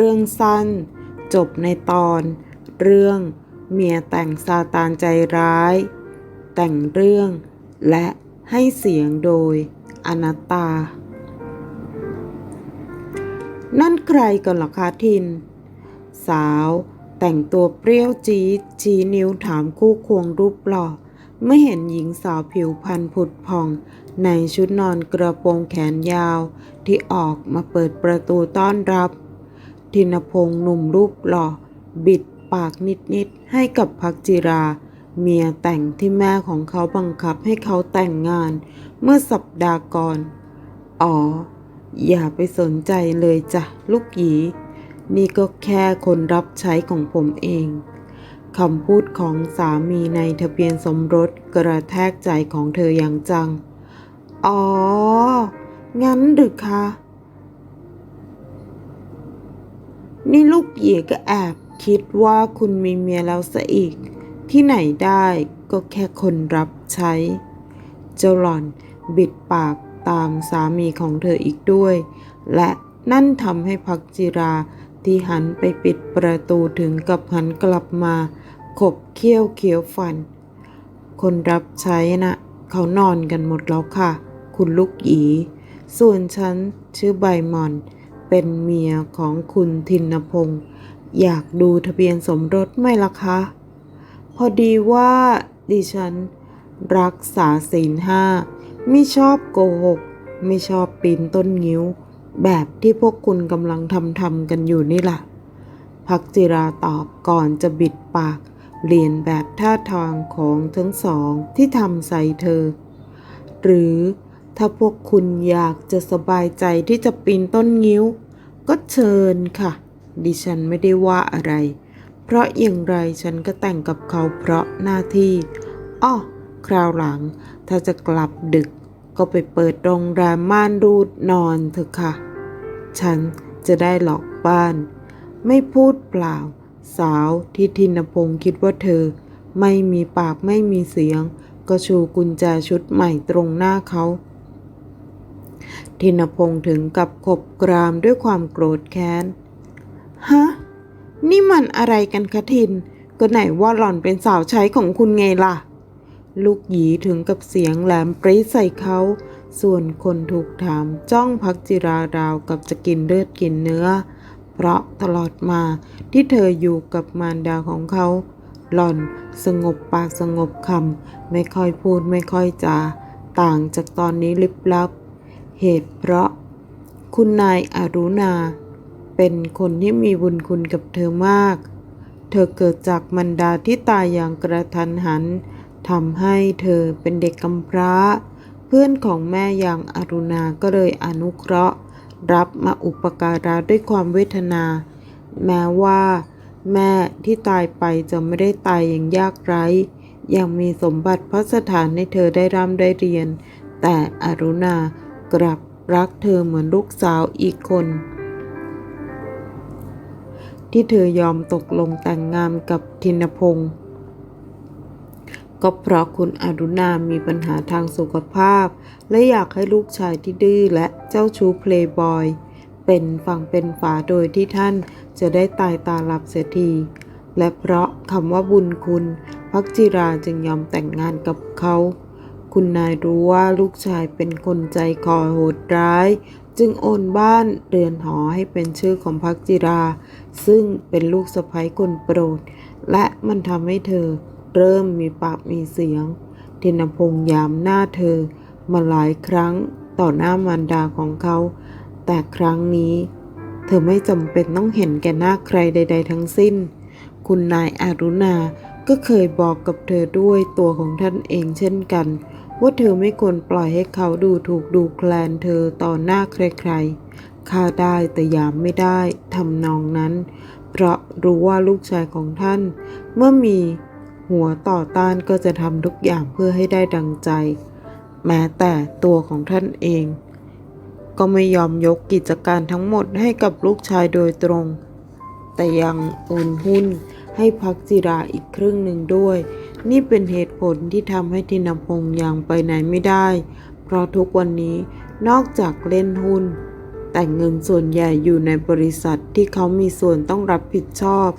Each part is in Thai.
เรื่องสั้น จบในตอน เรื่องเมียแต่งซาตานใจร้าย แต่งเรื่อง และให้เสียงโดยอนัตตา นั่นใครกันหรอคะทิน สาวแต่งตัวเปรี้ยวจี๊ดชี้นิ้วถามคู่ควงรูปหล่อเมื่อเห็นหญิงสาวผิวพรรณผุดผ่อง ในชุดนอนกระโปรงแขนยาว ที่ออกมาเปิดประตูต้อนรับ ทินพงษ์หนุ่มรูปหล่อ บิดปากนิดๆให้กับพักจิรา เมียแต่งที่แม่ของเขาบังคับให้เขาแต่งงาน เมื่อสัปดาห์ก่อน อ๋อ อย่าไปสนใจเลยจ้ะลูกหยี นี่ก็แค่คนรับใช้ของผมเองคำพูดของสามีในทะเบียนสมรสกระแทกใจของเธออย่างจัง อ๋อ งั้นหรือคะ นี่ลูกหยีก็แอบคิดว่าคุณมีเมียแล้วซะอีก ที่ไหนได้ก็แค่คนรับใช้ เจ้าหล่อนบิดปากตามสามีของเธออีกด้วย และนั่นทำให้พักจิราที่หันไปปิดประตูถึงกับหันกลับมาขบเคี้ยวเคี้ยวฟัน คนรับใช้นะ่ะเขานอนกันหมดแล้วค่ะ คุณลูกหยี ส่วนฉันชื่อใบหมอน เป็นเมียของคุณทินพงศ์อยากดูทะเบียนสมรสไหมล่ะคะ พอดีว่าดิฉัน รักษาศีลห้า ไม่ชอบโกหก ไม่ชอบปีนต้นงิ้ว แบบที่พวกคุณกำลังทำทำกันอยู่นี่ล่ะ พักจิราตอบก่อนจะบิดปาก เรียนแบบท่าทางของทั้งสองที่ทำใส่เธอ หรือ ถ้าพวกคุณอยากจะสบายใจที่จะปีนต้นงิ้ว ก็เชิญค่ะ ดิฉันไม่ได้ว่าอะไร เพราะอย่างไรฉันก็แต่งกับเขาเพราะหน้าที่อ้อคราวหลัง ถ้าจะกลับดึก ก็ไปเปิดโรงแรมม่านรูดนอนเถอะค่ะ ฉันจะได้หลอกบ้าน ไม่พูดเปล่า สาวที่ทินพงศ์คิดว่าเธอ ไม่มีปากไม่มีเสียง ก็ชูกุญแจชุดใหม่ตรงหน้าเขา ทินพงศ์ถึงกับขบกรามด้วยความโกรธแค้น ฮะ นี่มันอะไรกันคะทิน ก็ไหนว่าหล่อนเป็นสาวใช้ของคุณไงล่ะ ลูกหยีถึงกับเสียงแหลมปรีใส่เขา ส่วนคนถูกถามจ้องพักจิราราวกับจะกินเลือดกินเนื้อ เพราะตลอดมาที่เธออยู่กับมารดาของเขา หล่อนสงบปากสงบคำไม่ค่อยพูดไม่ค่อยจา ต่างจากตอนนี้ลิบลับ เหตุเพราะ คุณนายอารุณา เป็นคนที่มีบุญคุณกับเธอมาก เธอเกิดจากมันดาที่ตายอย่างกระทันหันทำให้เธอเป็นเด็กกำพร้า เพื่อนของแม่อย่างอารุณาก็เลยอนุเคราะห์ รับมาอุปการะด้วยความเวทนา แม้ว่าแม่ที่ตายไปจะไม่ได้ตายอย่างยากไร้ ยังมีสมบัติพัสถานให้เธอได้ร่ำได้เรียน แต่อรุณา กลับรักเธอเหมือนลูกสาวอีกคน ที่เธอยอมตกลงแต่งงานกับทินพงศ์ก็เพราะคุณอรุณามีปัญหาทางสุขภาพ และอยากให้ลูกชายที่ดื้อและเจ้าชู้เพลย์บอย เป็นฝั่งเป็นฝาโดยที่ท่านจะได้ตายตาหลับเสียทีและเพราะคำว่าบุญคุณพักจิราจึงยอมแต่งงานกับเขา คุณนายรู้ว่าลูกชายเป็นคนใจคอโหดร้าย จึงโอนบ้านเรือนหอให้เป็นชื่อของพักจิรา ซึ่งเป็นลูกสะใภ้คนโปรด และมันทำให้เธอเริ่มมีปากมีเสียงเทินพงษ์ยามหน้าเธอมาหลายครั้งต่อหน้ามารดาของเขา แต่ครั้งนี้ เธอไม่จำเป็นต้องเห็นแก่หน้าใครใด ๆ ทั้งสิ้น คุณนายอารุณาก็เคยบอกกับเธอด้วยตัวของท่านเองเช่นกัน ว่าเธอไม่ควรปล่อยให้เขาดูถูกดูแคลนเธอต่อหน้าใครๆข้าได้แต่ยามไม่ได้ทำนองนั้น เพราะรู้ว่าลูกชายของท่าน เมื่อมีหัวต่อต้านก็จะทำทุกอย่างเพื่อให้ได้ดังใจ แม้แต่ตัวของท่านเอง ก็ไม่ยอมยกกิจการทั้งหมดให้กับลูกชายโดยตรง แต่ยังโอนหุ้น ให้พักจิราอีกครึ่งหนึ่งด้วย นี่เป็นเหตุผลที่ทำให้ทินพงษ์ยังไปไหนไม่ได้ เพราะทุกวันนี้นอกจากเล่นหุ้นแแต่เงินส่วนใหญ่อยู่ในบริษัทที่เขามีส่วนต้องรับผิดชอบ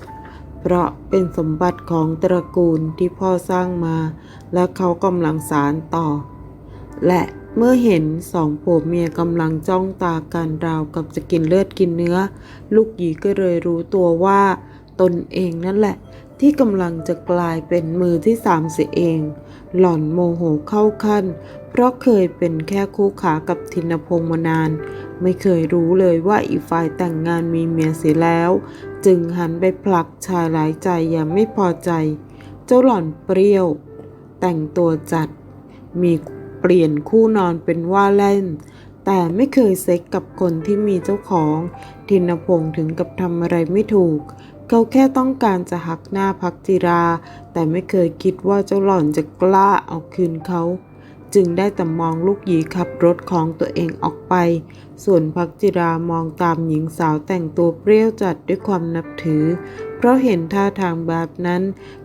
เพราะเป็นสมบัติของตระกูลที่พ่อสร้างมา และเขากำลังสารต่อ และเมื่อเห็นสองผัวเมียกำลังจ้องตากันราวกับจะกินเลือดกินเนื้อ ลูกหยีก็เลยรู้ตัวว่า ตนเองนั่นแหละ ที่กำลังจะกลายเป็นมือที่สามเสียเอง หล่อนโมโหเข้าขั้น เพราะเคยเป็นแค่คู่ขากับธินพงษ์มานาน ไม่เคยรู้เลยว่าอีกฝ่ายแต่งงานมีเมียเสียแล้ว จึงหันไปผลักชายหลายใจอย่างไม่พอใจ เจ้าหล่อนเปรี้ยว แต่งตัวจัด มีเปลี่ยนคู่นอนเป็นว่าเล่นแต่ไม่เคยเซ็กกับคนที่มีเจ้าของ ทินพงษ์ถึงกับทำอะไรไม่ถูก เขาแค่ต้องการจะหักหน้าพักจิรา แต่ไม่เคยคิดว่าเจ้าหล่อนจะกล้าเอาคืนเขา จึงได้แต่มองลูกหยีขับรถของตัวเองออกไป ส่วนพักจิรามองตามหญิงสาวแต่งตัวเปรี้ยวจัดด้วยความนับถือ เพราะเห็นท่าทางแบบนั้น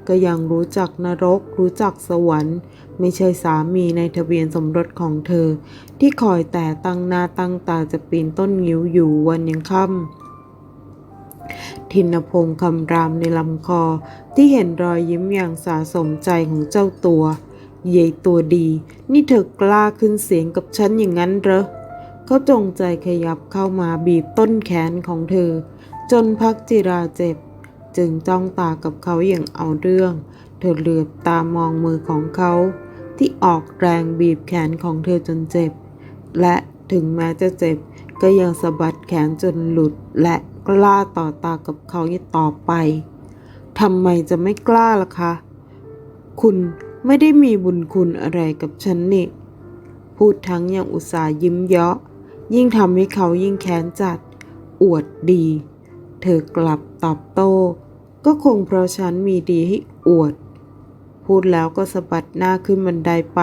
ก็ยังรู้จักนรก รู้จักสวรรค์ ไม่ใช่สามีในทะเบียนสมรสของเธอ ที่คอยแต่ตั้งหน้าตั้งตาจะปีนต้นงิ้วอยู่วันยังค่ำ ทินพงษ์คำรามในลำคอที่เห็นรอยยิ้มอย่างสาสมใจของเจ้าตัว เยยตัวดี นี่เธอกล้าขึ้นเสียงกับฉันอย่างนั้นเหรอเขาจงใจขยับเข้ามาบีบต้นแขนของเธอ จนพักจิราเจ็บ จึงจ้องตากับเขาอย่างเอาเรื่อง เธอเหลือบตามองมือของเขา ที่ออกแรงบีบแขนของเธอจนเจ็บ และถึงแม้จะเจ็บก็ยังสะบัดแขนจนหลุดและ กล้าต่อตากับเขาอีกต่อไปทำไมจะไม่กล้าล่ะคะ คุณไม่ได้มีบุญคุณอะไรกับฉันนี่ พูดทั้งยังอุตส่าห์ยิ้มเยาะ ยิ่งทำให้เขายิ่งแค้นจัด อวดดี เธอกลับตอบโต้ ก็คงเพราะฉันมีดีให้อวด พูดแล้วก็สะบัดหน้าขึ้นบันไดไป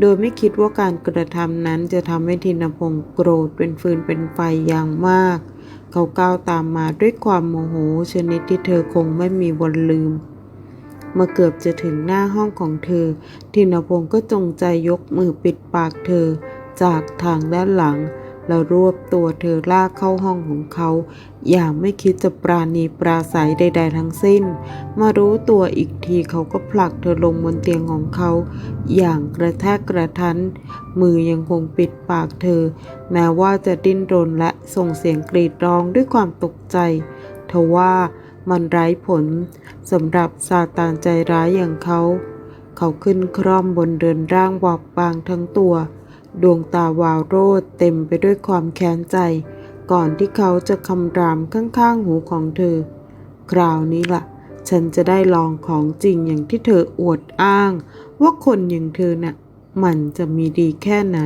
โดยไม่คิดว่าการกระทำนั้นจะทำให้ทินพงศ์โกรธเป็นฟืนเป็นไฟอย่างมาก เขาก้าวตามมาด้วยความโมโหชนิดที่เธอคงไม่มีวันลืม เมื่อเกือบจะถึงหน้าห้องของเธอทินพงศ์ก็จงใจยกมือปิดปากเธอจากทางด้านหลัง แล้วรวบตัวเธอลากเข้าห้องของเขา อย่างไม่คิดจะปราณีปราศัยใด ๆ ทั้งสิ้น มารู้ตัวอีกทีเขาก็ผลักเธอลงบนเตียงของเขา อย่างกระแทกกระทัน มือยังคงปิดปากเธอ แม้ว่าจะดิ้นรนและส่งเสียงกรีดร้องด้วยความตกใจทว่ามันไร้ผลสำหรับซาตานใจร้ายอย่างเขา เขาขึ้นคร่อมบนเดินร่างบอบบางทั้งตัว ดวงตาวาวโรดเต็มไปด้วยความแค้นใจ ก่อนที่เขาจะคำรามข้างๆหูของเธอ คราวนี้ล่ะ ฉันจะได้ลองของจริงอย่างที่เธออวดอ้าง ว่าคนอย่างเธอน่ะ มันจะมีดีแค่ไหน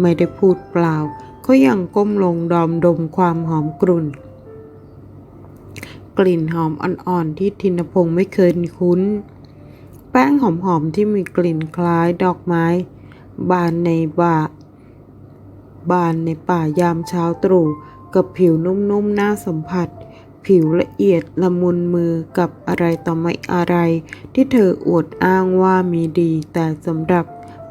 ไม่ได้พูดเปล่าเขายังก้มลงดอมดมความหอมกรุ่น กลิ่นหอมอ่อนๆที่ทินพงศ์ไม่เคยคุ้น แป้งหอมๆที่มีกลิ่นคล้ายดอกไม้ บานในบ่าบานในป่ายามเช้าตรู่กับผิวนุ่มๆน่าสัมผัส ผิวละเอียดละมุนมือกับอะไรต่อไม่อะไร ที่เธออวดอ้างว่ามีดี แต่สำหรับ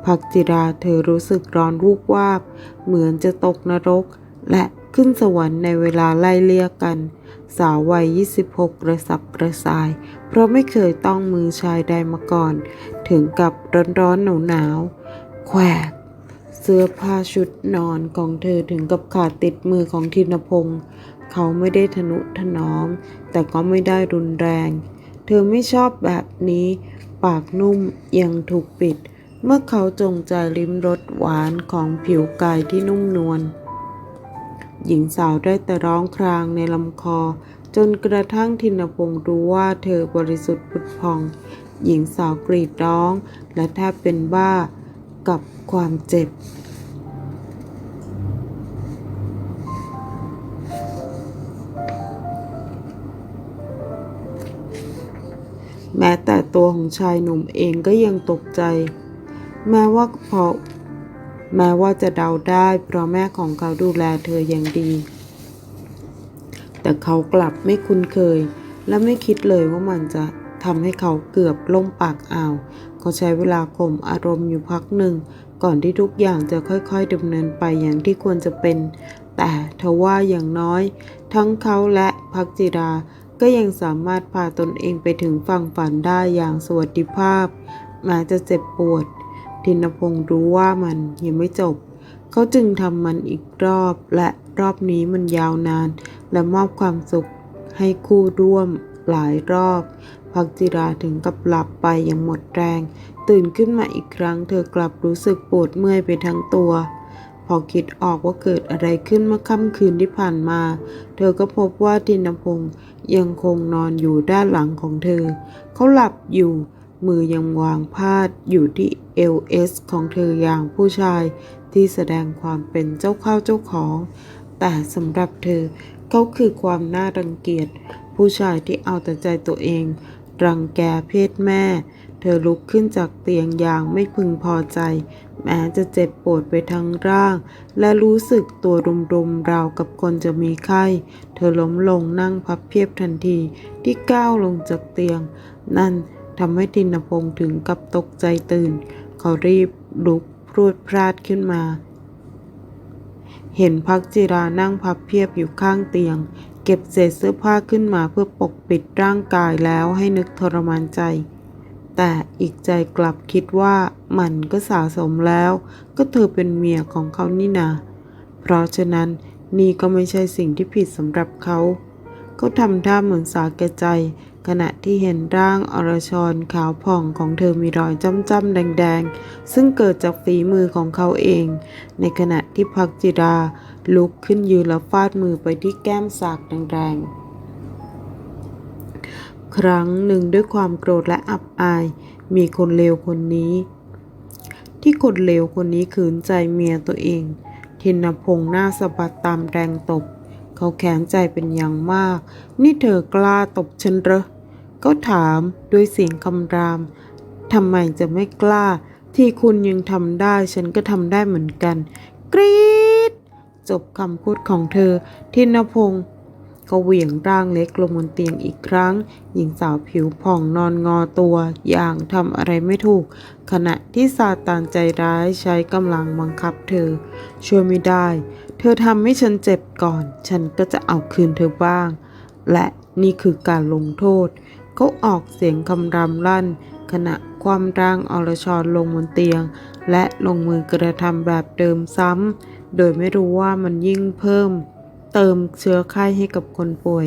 พักจิราเธอรู้สึกร้อนรูปวาบ เหมือนจะตกนรก และขึ้นสวรรค์ในเวลาไล่เลี่ยกัน สาววัย 26 กระสับกระส่าย เพราะไม่เคยต้องมือชายใดมาก่อน ถึงกับร้อนๆหนาวๆ แขวก เสื้อผ้าชุดนอนของเธอถึงกับขาดติดมือของทินพงศ์เขาไม่ได้ทนุถนอม แต่ก็ไม่ได้รุนแรง เธอไม่ชอบแบบนี้ ปากนุ่มยังถูกปิด เมื่อเขาจงใจลิ้มรสหวานของผิวกายที่นุ่มนวลหญิงสาวได้แต่ร้องครางในลำคอ จนกระทั่งทินพงศ์รู้ว่าเธอบริสุทธิ์ผุดพอง หญิงสาวกรีดร้อง และแทบเป็นบ้า กับความเจ็บ แม้แต่ตัวของชายหนุ่มเองก็ยังตกใจ แม้ว่าเพอแม้ว่าจะเดาได้เพราะแม่ของเขาดูแลเธออย่างดี แต่เขากลับไม่คุ้นเคย และไม่คิดเลยว่ามันจะทำให้เขาเกือบล่มปากอ่าว เขาใช้เวลาข่มอารมณ์อยู่พักหนึ่ง ก่อนที่ทุกอย่างจะค่อยๆดำเนินไปอย่างที่ควรจะเป็น แต่ทว่าอย่างน้อย ทั้งเขาและพักจิราก็ยังสามารถพาตนเองไปถึงฝั่งฝันได้อย่างสวัสดิภาพแม้จะเจ็บปวด ทินพงศ์รู้ว่ามันยังไม่จบ เขาจึงทำมันอีกรอบและรอบนี้มันยาวนาน และมอบความสุขให้คู่ร่วมหลายรอบ พักจิราถึงกับหลับไปอย่างหมดแรง ตื่นขึ้นมาอีกครั้ง เธอกลับรู้สึกปวดเมื่อยไปทั้งตัว พอคิดออกว่าเกิดอะไรขึ้นเมื่อค่ำคืนที่ผ่านมา เธอก็พบว่าทินพงศ์ยังคงนอนอยู่ด้านหลังของเธอ เขาหลับอยู่มือยังวางพาดอยู่ที่เอลเอสของเธออย่างผู้ชายที่แสดงความเป็นเจ้าข้าเจ้าของ แต่สำหรับเธอเขาคือความน่ารังเกียจผู้ชายที่เอาแต่ใจตัวเอง รังแกเพศแม่ เธอลุกขึ้นจากเตียงอย่างไม่พึงพอใจ แม้จะเจ็บปวดไปทั้งร่าง และรู้สึกตัวรุมๆราวกับคนจะมีไข้ เธอล้มลงนั่งพับเพียบทันทีที่ก้าวลงจากเตียง นั่นทำให้ทินพงศ์ถึงกับตกใจตื่น เขารีบลุกพรวดพลาดขึ้นมา เห็นพักจิรานั่งพับเพียบอยู่ข้างเตียง เก็บเศษเสื้อผ้าขึ้นมาเพื่อปกปิดร่างกายแล้วให้นึกทรมานใจ แต่อีกใจกลับคิดว่ามันก็สะสมแล้ว ก็เธอเป็นเมียของเขานี่นา เพราะฉะนั้นนี่ก็ไม่ใช่สิ่งที่ผิดสำหรับเขาเขาทำท่าเหมือนสาแก่ใจ ขณะที่เห็นร่างอรชรขาวผ่องของเธอมีรอยจ้ำๆแดง ๆ ซึ่งเกิดจากฝีมือของเขาเอง ในขณะที่พักจิรา ลุกขึ้นยืนแล้วฟาดมือไปที่แก้มสากแรงๆ ครั้งหนึ่งด้วยความโกรธและอับอาย มีคนเลวคนนี้ ที่คนเลวคนนี้ขืนใจเมียตัวเองทินพงษ์หน้าสะบัดตามแรงตบ เขาแค้นใจเป็นอย่างมาก นี่เธอกล้าตบฉันเหรอก็ถามด้วยเสียงคำรามทำไมจะไม่กล้า ที่คุณยังทำได้ฉันก็ทำได้เหมือนกัน กรี๊ จบคำพูดของเธอทินพงศ์ก็เหวี่ยงร่างเล็กลงบนเตียงอีกครั้ง หญิงสาวผิวผ่องนอนงอตัว อย่างทำอะไรไม่ถูก ขณะที่ซาตานใจร้ายใช้กำลังบังคับเธอ ช่วยไม่ได้ เธอทำให้ฉันเจ็บก่อน ฉันก็จะเอาคืนเธอบ้าง และนี่คือการลงโทษ เขาออกเสียงคำรามลั่น ขณะความร่างอรชรลงบนเตียง และลงมือกระทำแบบเดิมซ้ำ โดยไม่รู้ว่ามันยิ่งเพิ่ม เติมเชื้อไข้ให้กับคนป่วย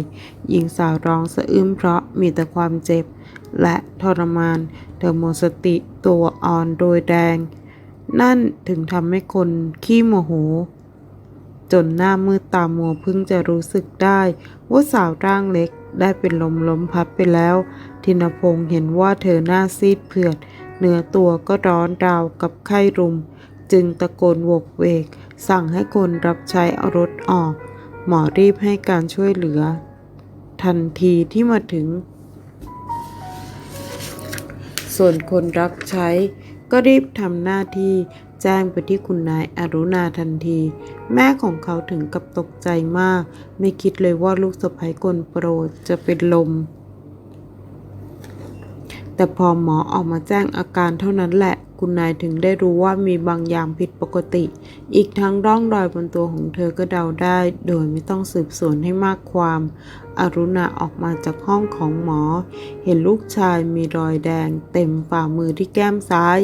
หญิงสาวร้องสะอื้นเพราะมีแต่ความเจ็บ และทรมาน เธอหมดสติตัวอ่อนโดยแดง นั่นถึงทำให้คนขี้โมโห จนหน้ามืดตามัวเพิ่งจะรู้สึกได้ ว่าสาวร่างเล็กได้เป็นลมล้มพับไปแล้วทินพงศ์เห็นว่าเธอหน้าซีดเผือดเนื้อตัวก็ร้อนราวกับไข้รุม จึงตะโกนโวกเวก สั่งให้คนรับใช้เอารถออก หมอรีบให้การช่วยเหลือ ทันทีที่มาถึง ส่วนคนรับใช้ก็รีบทำหน้าที่แจ้งไปที่คุณนายอรุณาทันที แม่ของเขาถึงกับตกใจมาก ไม่คิดเลยว่าลูกสะใภ้คนโปรดจะเป็นลม แต่พอหมอออกมาแจ้งอาการเท่านั้นแหละ คุณนายถึงได้รู้ว่ามีบางอย่างผิดปกติ อีกทั้งร่องรอยบนตัวของเธอก็เดาได้ โดยไม่ต้องสืบสวนให้มากความ อรุณาออกมาจากห้องของหมอ เห็นลูกชายมีรอยแดง เต็มฝ่ามือที่แก้มซ้าย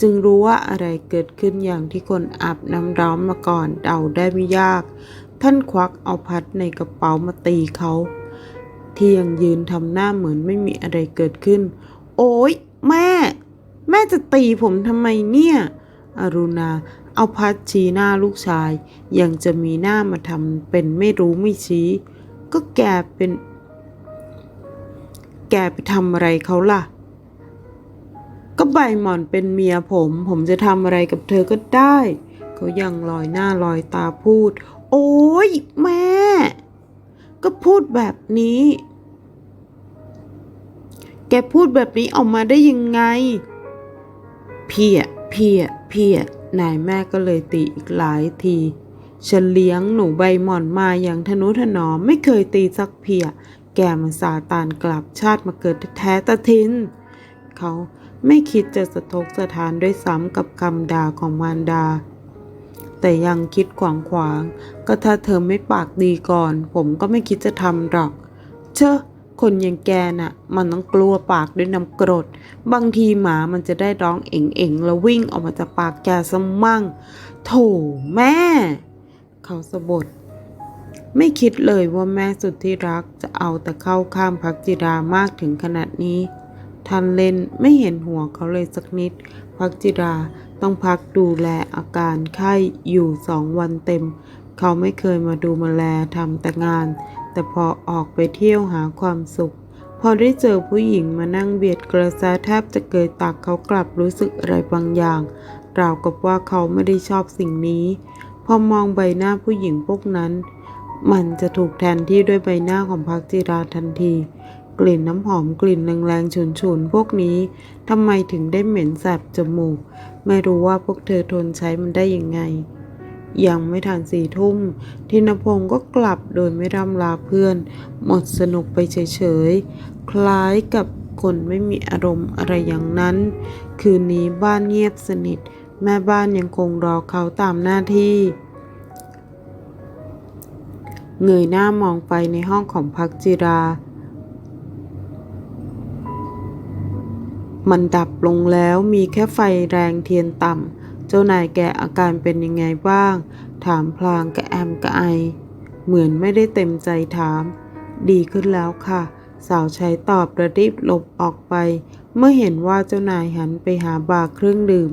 จึงรู้ว่าอะไรเกิดขึ้นอย่างที่คนอาบน้ำร้อนมาก่อนเดาได้ไม่ยาก ท่านควักเอาพัดในกระเป๋ามาตีเขาที่ยังยืนทำหน้าเหมือนไม่มีอะไรเกิดขึ้น โอ๊ย แม่ แม่จะตีผมทำไมเนี่ย อรุณา เอาพัดชี้หน้าลูกชาย ยังจะมีหน้ามาทำเป็นไม่รู้ไม่ชี้ ก็แกเป็น แกไปทำอะไรเขาล่ะ ก็ใบหมอนเป็นเมียผม ผมจะทำอะไรกับเธอก็ได้เขายังลอยหน้าลอยตาพูด โอ๊ยแม่ ก็พูดแบบนี้ แกพูดแบบนี้ออกมาได้ยังไง เพียเพียเพียนายแม่ก็เลยตีอีกหลายทีฉันเลี้ยงหนูใบหม่อนมาอย่างทนุถนอมไม่เคยตีสักเพีย แกมันซาตานกลับชาติมาเกิดแท้ตะทิน เขาไม่คิดจะสะทกสะทานด้วยซ้ำกับคำด่าของมารดา แต่ยังคิดขวางขวางๆก็ถ้าเธอไม่ปากดีก่อน ผมก็ไม่คิดจะทำหรอก เชอะ คนอย่างแกน่ะ มันต้องกลัวปากด้วยน้ำกรด บางทีหมามันจะได้ร้องเอ๋งเอ๋งๆแล้ววิ่งออกมาจากปากแกซะมั่ง โถแม่ เขาสะบดไม่คิดเลยว่าแม่สุดที่รักจะเอาแต่เข้าข้ามพักจิรามากถึงขนาดนี้ทันเล่นไม่เห็นหัวเขาเลยสักนิด พักจิราต้องพักดูแลอาการไข้อยู่สองวันเต็ม เขาไม่เคยมาดูมาแลทำแต่งาน แต่พอออกไปเที่ยวหาความสุข พอได้เจอผู้หญิงมานั่งเบียดกระแสแทบจะเกยตักเขากลับรู้สึกอะไรบางอย่างราวกับว่าเขาไม่ได้ชอบสิ่งนี้ พอมองใบหน้าผู้หญิงพวกนั้น มันจะถูกแทนที่ด้วยใบหน้าของพักจิราทันที กลิ่นน้ำหอมกลิ่นแรงๆฉุนๆ พวกนี้ทำไมถึงได้เหม็นแสบจมูก ไม่รู้ว่าพวกเธอทนใช้มันได้ยังไง ยังไม่ทันสี่ทุ่มทินพงศ์ก็กลับโดยไม่ร่ำลาเพื่อน หมดสนุกไปเฉยๆ คล้ายกับคนไม่มีอารมณ์อะไรอย่างนั้น คืนนี้บ้านเงียบสนิท แม่บ้านยังคงรอเขาตามหน้าที่เงยหน้ามองไปในห้องของพักจิรา มันดับลงแล้วมีแค่ไฟแรงเทียนต่ำ เจ้านายแกอาการเป็นยังไงบ้าง ถามพลางกระแอมกระไอ เหมือนไม่ได้เต็มใจถาม ดีขึ้นแล้วค่ะ สาวใช้ตอบระดิบหลบออกไป เมื่อเห็นว่าเจ้านายหันไปหาบาร์เครื่องดื่ม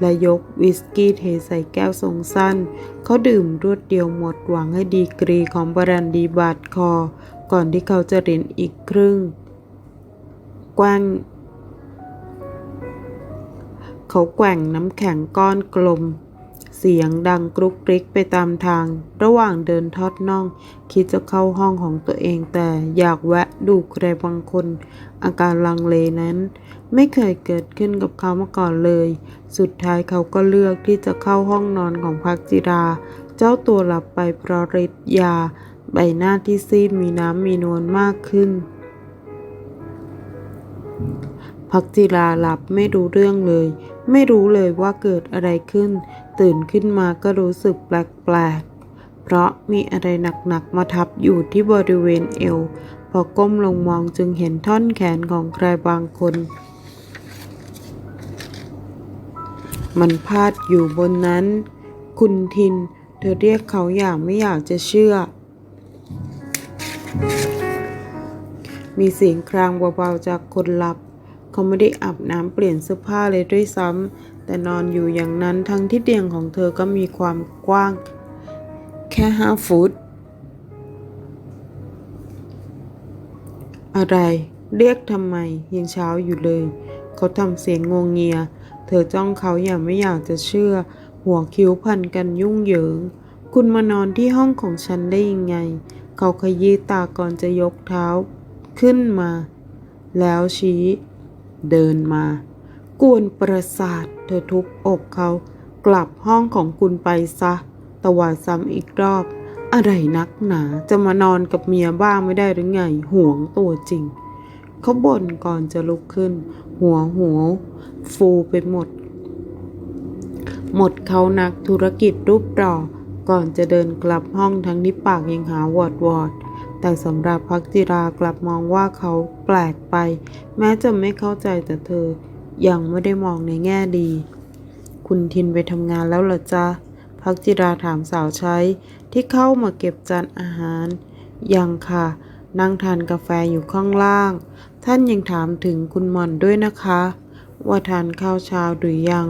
และยกวิสกี้เทใส่แก้วทรงสั้น เขาดื่มรวดเดียวหมดหวังให้ดีกรีของบรันดีบาดคอ ก่อนที่เขาจะเรินอีกครึ่งแกว้ง เขาแกว่งน้ำแข็งก้อนกลม เสียงดังกรุกกริกไปตามทาง ระหว่างเดินทอดน่อง คิดจะเข้าห้องของตัวเองแต่อยากแวะดูใครบางคน อาการลังเลนั้น ไม่เคยเกิดขึ้นกับเขามาก่อนเลย สุดท้ายเขาก็เลือกที่จะเข้าห้องนอนของพักจิรา เจ้าตัวหลับไปเพราะฤทธิ์ยา ใบหน้าที่ซีดมีน้ำมีนวลมากขึ้นพักจิราหลับไม่รู้เรื่องเลย ไม่รู้เลยว่าเกิดอะไรขึ้น ตื่นขึ้นมาก็รู้สึกแปลกๆ เพราะมีอะไรหนักๆมาทับอยู่ที่บริเวณเอว พอก้มลงมองจึงเห็นท่อนแขนของใครบางคน มันพาดอยู่บนนั้น คุณทิน เธอเรียกเขาอย่างไม่อยากจะเชื่อ มีเสียงครางเบาๆจากคนหลับ เขาไม่ได้อาบน้ำเปลี่ยนเสื้อผ้าเลยด้วยซ้ำแต่นอนอยู่อย่างนั้นทั้งที่เตียงของเธอก็มีความกว้าง แค่ห้าฟุต อะไร เรียกทำไมยังเช้าอยู่เลย เขาทำเสียงงงเงีย เธอจ้องเขาอย่างไม่อยากจะเชื่อ หัวคิ้วพันกันยุ่งเหยิง คุณมานอนที่ห้องของฉันได้ยังไง เขาขยี้ตาก่อนจะยกเท้า ขึ้นมา แล้วชี้ เดินมากวนประสาทเธอทุบอกเขา กลับห้องของคุณไปซะ ตวาดซ้ำอีกรอบ อะไรนักหนาจะมานอนกับเมียบ้างไม่ได้หรือไงห่วงตัวจริง เขาบ่นก่อนจะลุกขึ้น หัวหัว ฟูไปหมด หมดเขานักธุรกิจรูปรอก่อนจะเดินกลับห้องทั้งที่ปากยังหาวอดวอด แต่สำหรับพักจิรากลับมองว่าเขาแปลกไป แม้จะไม่เข้าใจแต่เธอ ยังไม่ได้มองในแง่ดี คุณทินไปทำงานแล้วเหรอจ๊ะพักจิราถามสาวใช้ ที่เข้ามาเก็บจานอาหาร ยังค่ะ นั่งทานกาแฟอยู่ข้างล่าง ท่านยังถามถึงคุณหม่อนด้วยนะคะ ว่าทานข้าวเช้าหรือยัง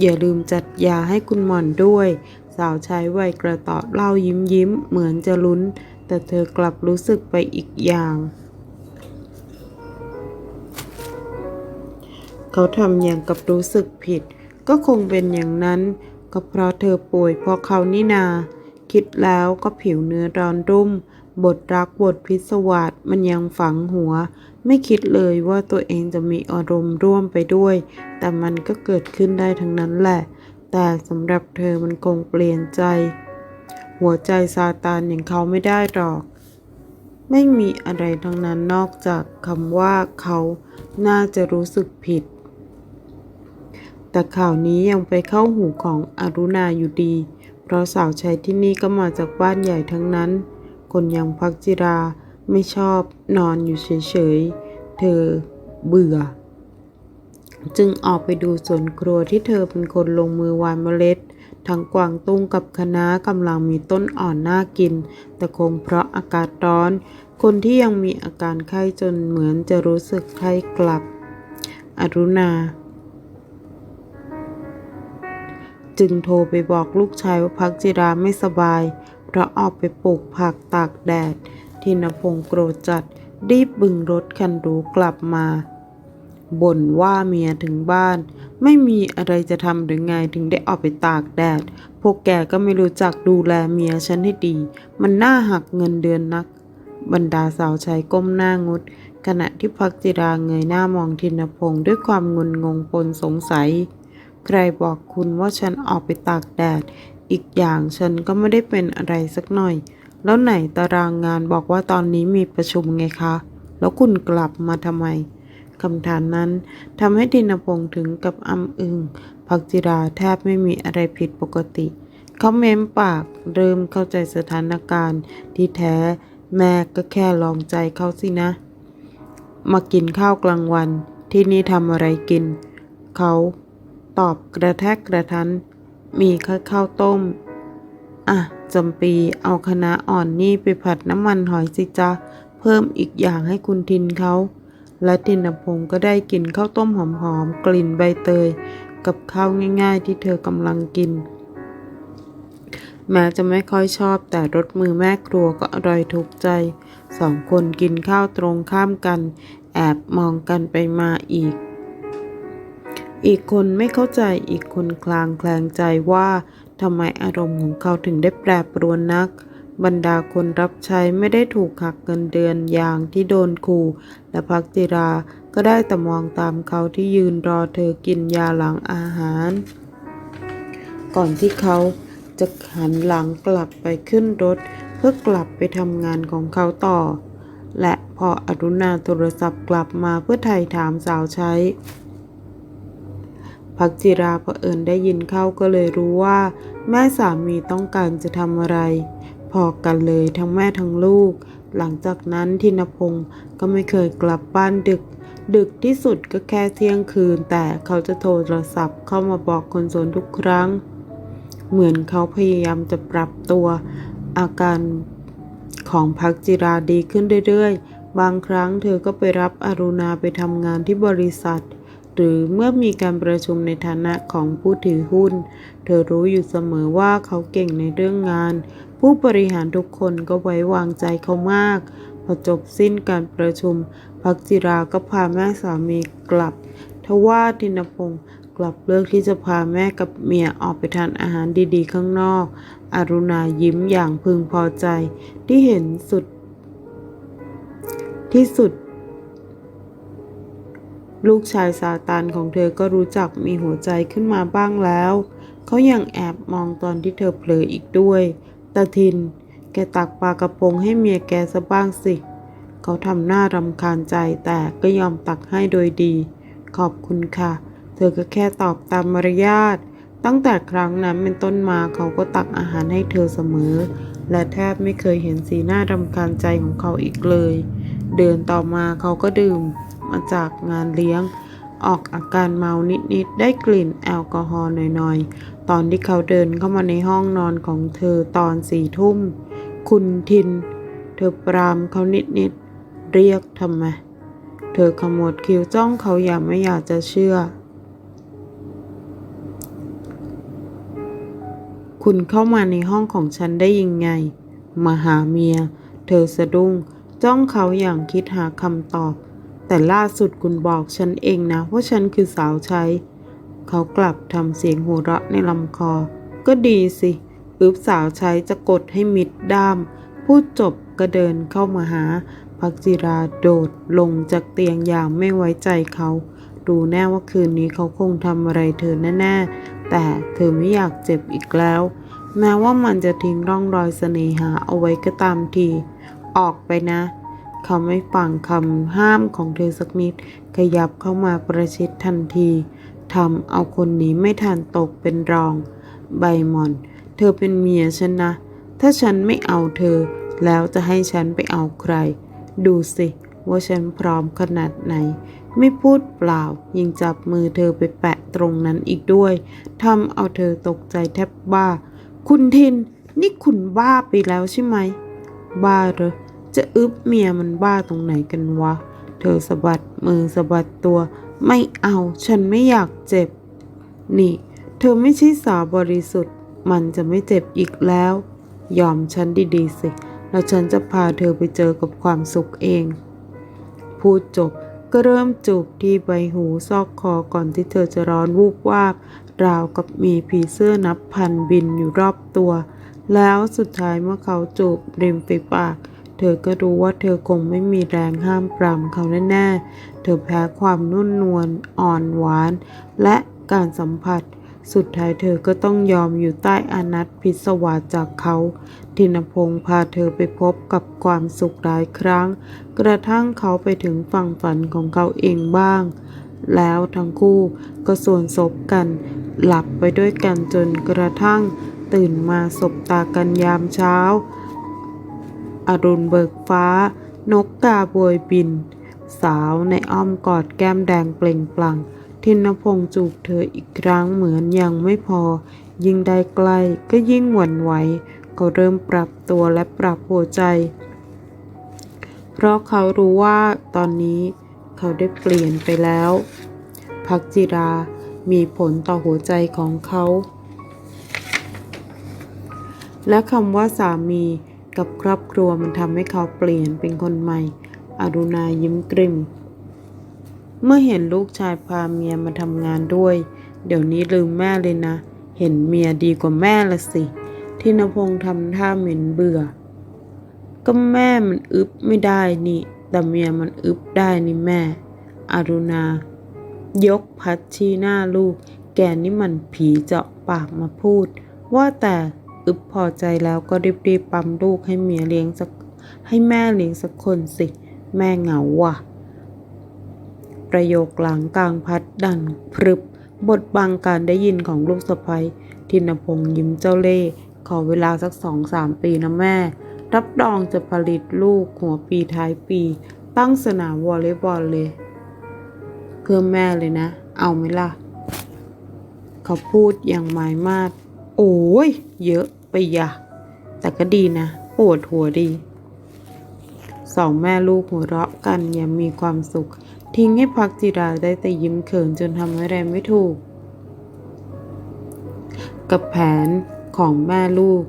อย่าลืมจัดยาให้คุณหม่อนด้วย สาวใช้วัยกระตาะเล่ายิ้มยิ้มเหมือนจะลุ้น แต่เธอกลับรู้สึกไปอีกอย่าง เขาทำอย่างกับรู้สึกผิด ก็คงเป็นอย่างนั้น ก็เพราะเธอป่วยเพราะเขานี่นา คิดแล้วก็ผิวเนื้อร้อนรุ่ม บทรักบทพิศวาสมันยังฝังหัว ไม่คิดเลยว่าตัวเองจะมีอารมณ์ร่วมไปด้วย แต่มันก็เกิดขึ้นได้ทั้งนั้นแหละ แต่สำหรับเธอมันคงเปลี่ยนใจ หัวใจซาตานอย่างเขาไม่ได้หรอก ไม่มีอะไรทั้งนั้นนอกจากคำว่าเขาน่าจะรู้สึกผิด แต่ข่าวนี้ยังไปเข้าหูของอรุณาอยู่ดี เพราะสาวใช้ที่นี่ก็มาจากบ้านใหญ่ทั้งนั้น คนย่างพักจิราไม่ชอบนอนอยู่เฉยๆ เธอเบื่อ จึงออกไปดูสวนครัวที่เธอเป็นคนลงมือหวานเมล็ด ทั้งกวางตุ้งกับคณะกำลังมีต้นอ่อนน่ากิน แต่คงเพราะอากาศร้อน คนที่ยังมีอาการไข้จนเหมือนจะรู้สึกไข้กลับ อรุณา จึงโทรไปบอกลูกชายว่าพักจิราไม่สบาย เพราะออกไปปลูกผักตากแดดทินพงศ์โกรธจัดรีบบึงรถคันรูกลับมา บ่นว่าเมียถึงบ้าน ไม่มีอะไรจะทำหรือไงถึงได้ออกไปตากแดด พวกแกก็ไม่รู้จักดูแลเมียฉันให้ดี มันน่าหักเงินเดือนนัก บรรดาสาวใช้ก้มหน้างด ขณะที่พักจิราเงยหน้ามองทินพงศ์ด้วยความงุนงงปนสงสัย ใครบอกคุณว่าฉันออกไปตากแดด อีกอย่างฉันก็ไม่ได้เป็นอะไรสักหน่อย แล้วไหนตารางงานบอกว่าตอนนี้มีประชุมไงคะ แล้วคุณกลับมาทำไม คำถามนั้นทำให้ทินพงศ์ถึงกับอำอึงพักจิราแทบไม่มีอะไรผิดปกติ เขาเม้มปากเริ่มเข้าใจสถานการณ์ที่แท้แม่ก็แค่ลองใจเขาสินะ มากินข้าวกลางวัน ที่นี่ทำอะไรกิน เขาตอบกระแทกกระทัน มีแค่ข้าวต้ม อะจำปีเอาคณะน้าอ่อนนี่ไปผัดน้ำมันหอยสิจ๊ะ เพิ่มอีกอย่างให้คุณทินเขา และทินพงก็ได้กลิ่นข้าวต้มหอมๆกลิ่นใบเตย กับข้าวง่ายๆ ที่เธอกำลังกิน แม้จะไม่ค่อยชอบแต่รสมือแม่ครัวก็อร่อยถูกใจ สองคนกินข้าวตรงข้ามกัน แอบมองกันไปมาอีก อีกคนไม่เข้าใจอีกคนคลางแคลงใจว่าทำไมอารมณ์ของเขาถึงได้แปรปรวนนัก บรรดาคนรับใช้ไม่ได้ถูกหักเงินเดือนอย่างที่โดนขู่และพักจิราก็ได้แต่มองตามเขาที่ยืนรอเธอกินยาหลังอาหาร ก่อนที่เขาจะหันหลังกลับไปขึ้นรถ เพื่อกลับไปทำงานของเขาต่อ และพออรุณาโทรศัพท์กลับมาเพื่อไถ่ถามสาวใช้พักจิราเผอิญได้ยินเข้าก็เลยรู้ว่า แม่สามีต้องการจะทำอะไร พอกันเลยทั้งแม่ทั้งลูก หลังจากนั้นทินพงศ์ก็ไม่เคยกลับบ้านดึก ดึกที่สุดก็แค่เที่ยงคืน แต่เขาจะโทรศัพท์เข้ามาบอกคนสนทุกครั้ง เหมือนเขาพยายามจะปรับตัว อาการของพักจิราดีขึ้นเรื่อยๆ บางครั้งเธอก็ไปรับอรุณาไปทำงานที่บริษัท หรือเมื่อมีการประชุมในฐานะของผู้ถือหุ้น เธอรู้อยู่เสมอว่าเขาเก่งในเรื่องงาน ผู้บริหารทุกคนก็ไว้วางใจเขามาก พอจบสิ้นการประชุม พักจิราก็พาแม่สามีกลับ ทว่าทินพงศ์กลับเลือกที่จะพาแม่กับเมียออกไปทานอาหารดีๆ ข้างนอก อรุณายิ้มอย่างพึงพอใจ ที่เห็นสุด ที่สุด ลูกชายซาตานของเธอก็รู้จักมีหัวใจขึ้นมาบ้างแล้ว เขายังแอบมองตอนที่เธอเผลออีกด้วย ตาทิน แกตักปลากระพงให้เมียแกซะบ้างสิ เขาทำหน้ารำคาญใจแต่ก็ยอมตักให้โดยดี ขอบคุณค่ะ เธอก็แค่ตอบตามมารยาท ตั้งแต่ครั้งนั้นเป็นต้นมาเขาก็ตักอาหารให้เธอเสมอ และแทบไม่เคยเห็นสีหน้ารำคาญใจของเขาอีกเลย เดินต่อมาเขาก็ดื่มมาจากงานเลี้ยง ออกอาการเมานิดๆ ได้กลิ่นแอลกอฮอล์หน่อยๆ ตอนที่เขาเดินเข้ามาในห้องนอนของเธอตอนสี่ทุ่ม คุณทิน เธอปรามเขานิดๆ เรียกทำไม เธอขมวดคิ้วจ้องเขาอย่างไม่อยากจะเชื่อ คุณเข้ามาในห้องของฉันได้ยังไง มาหาเมีย เธอสะดุ้ง จ้องเขาอย่างคิดหาคำตอบ แต่ล่าสุดคุณบอกฉันเองนะว่าฉันคือสาวใช้ เขากลับทำเสียงหัวเราะในลำคอ ก็ดีสิอึบสาวใช้จะกดให้มิดด้าม พูดจบก็เดินเข้ามาหา พักจิราโดดลงจากเตียงอย่างไม่ไว้ใจเขา ดูแน่ว่าคืนนี้เขาคงทำอะไรเธอแน่ๆ แต่เธอไม่อยากเจ็บอีกแล้ว แม้ว่ามันจะทิ้งร่องรอยเสน่หาเอาไว้ก็ตามที ออกไปนะ เขาไม่ฟังคำห้ามของเธอสักนิด ขยับเข้ามาประชิดทันทีทำเอาคนนี้ไม่ทันตกเป็นรอง ใบหมอน เธอเป็นเมียฉันนะ ถ้าฉันไม่เอาเธอ แล้วจะให้ฉันไปเอาใคร ดูสิว่าฉันพร้อมขนาดไหน ไม่พูดเปล่ายังจับมือเธอไปแปะตรงนั้นอีกด้วยทำเอาเธอตกใจแทบบ้า คุณทิน นี่คุณบ้าไปแล้วใช่ไหม บ้าเหรอ จะอึบเมียมันบ้าตรงไหนกันวะ เธอสะบัดมือสะบัดตัว ไม่เอาฉันไม่อยากเจ็บ นี่ เธอไม่ใช่สาวบริสุทธิ์ มันจะไม่เจ็บอีกแล้ว ยอมฉันดีๆสิ แล้วฉันจะพาเธอไปเจอกับความสุขเอง พูดจบก็เริ่มจูบที่ใบหูซอกคอก่อนที่เธอจะร้อนวูบวาบ ราวกับมีผีเสื้อนับพันบินอยู่รอบตัว แล้วสุดท้ายเมื่อเขาจูบริมฝีปาก เธอก็รู้ว่าเธอคงไม่มีแรงห้ามปรามเขาแน่ๆ เธอแพ้ความนุ่นนวลอ่อนหวาน และการสัมผัส สุดท้ายเธอก็ต้องยอมอยู่ใต้อานัตพิศวาจากเขาทินพงศ์พาเธอไปพบกับความสุขหลายครั้ง กระทั่งเขาไปถึงฝั่งฝันของเขาเองบ้าง แล้วทั้งคู่ก็ส่วนศพกัน หลับไปด้วยกันจนกระทั่งตื่นมาสบตากันยามเช้า อรุณเบิกฟ้า นกกาบวยบิน สาวในอ้อมกอดแก้มแดงเปล่งปลั่ง ทินพงศ์จูบเธออีกครั้งเหมือนยังไม่พอ ยิ่งได้ใกล้ก็ยิ่งหวั่นไหวเขาเริ่มปรับตัวและปรับหัวใจ เพราะเขารู้ว่าตอนนี้เขาได้เปลี่ยนไปแล้วพักจิรามีผลต่อหัวใจของเขา และคำว่าสามี กับครอบครัวมันทำให้เขาเปลี่ยนเป็นคนใหม่ อรุณายิ้มกริมเมื่อเห็นลูกชายพาเมียมาทำงานด้วย เดี๋ยวนี้ลืมแม่เลยนะ เห็นเมียดีกว่าแม่ละสิทินพงษ์ทำท่าเหม็นเบื่อ ก็แม่มันอึบไม่ได้นี่ แต่เมียมันอึบได้นี่แม่ อรุณา ยกพัดชี้หน้าลูก แกนี่มันผีเจาะปากมาพูด ว่าแต่ อึบพอใจแล้วก็รีบๆปั๊มลูกให้เมียเลี้ยงสักให้แม่เลี้ยงสักคนสิ แม่เหงาว่ะ ประโยคหลังกลางพัดดันพรึบบทบังการได้ยินของลูกสะใภ้ทินพงษ์ยิ้มเจ้าเล่ห์ขอเวลาสักสองสามปีนะแม่ รับรองจะผลิตลูกหัวปีท้ายปี ตั้งสนามวอลเลย์บอลเลยเพื่อแม่เลยนะ เอาไหมล่ะ เขาพูดอย่างหมายมาด โอ้ย เยอะ ย่าแต่ก็ดีนะ ปวดหัวดีสองแม่ลูกหัวเราะกันอย่างมีความสุข ทิ้งให้พักจิราได้แต่ยิ้มเขินจนทำอะไรไม่ถูก กับแผนของแม่ลูก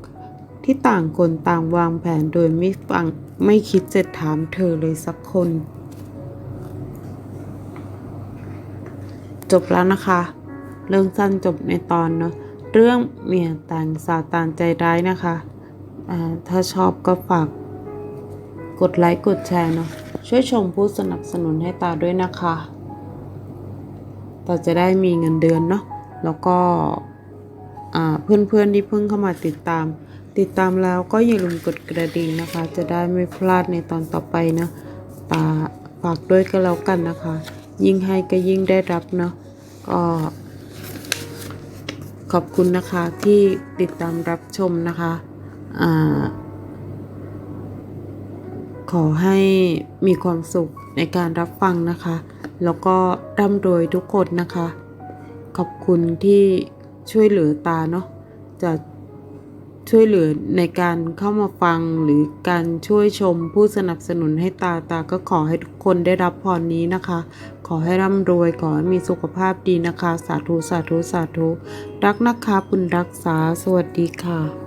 ที่ต่างคนต่างวางแผนโดยไม่ฟังไม่คิดจะถามเธอเลยสักคน จบแล้วนะคะ เรื่องสั้นจบในตอนเนาะ เรื่องเมียแต่งสาตานใจร้ายนะคะถ้าชอบก็ฝาก กดไลค์กดแชร์เนาะช่วยชมผู้สนับสนุนให้ตาด้วยนะคะตาจะได้มีเงินเดือนเนาะแล้วก็เพื่อนๆที่เพิ่งเข้ามาติดตาม ติดตามแล้วก็อย่าลืมกดกระดิ่งนะคะ จะได้ไม่พลาดในตอนต่อไปนะตาฝากด้วยก็แล้วกันนะคะ ยิ่งให้ก็ยิ่งได้รับเนาะก็ ขอบคุณนะคะที่ติดตามรับชมนะคะอขอให้มีความสุขในการรับฟังนะคะ แล้วก็ร่ำรวยทุกคนนะคะ ขอบคุณที่ช่วยเหลือตาเนาะจะ ช่วยเหลือในการเข้ามาฟังหรือการช่วยชมผู้สนับสนุนให้ตาตาก็ขอให้ทุกคนได้รับพรนี้นะคะ ขอให้ร่ำรวยขอให้มีสุขภาพดีนะคะ สาธุสาธุสาธุรักนะคะบุญรักษาสวัสดีค่ะ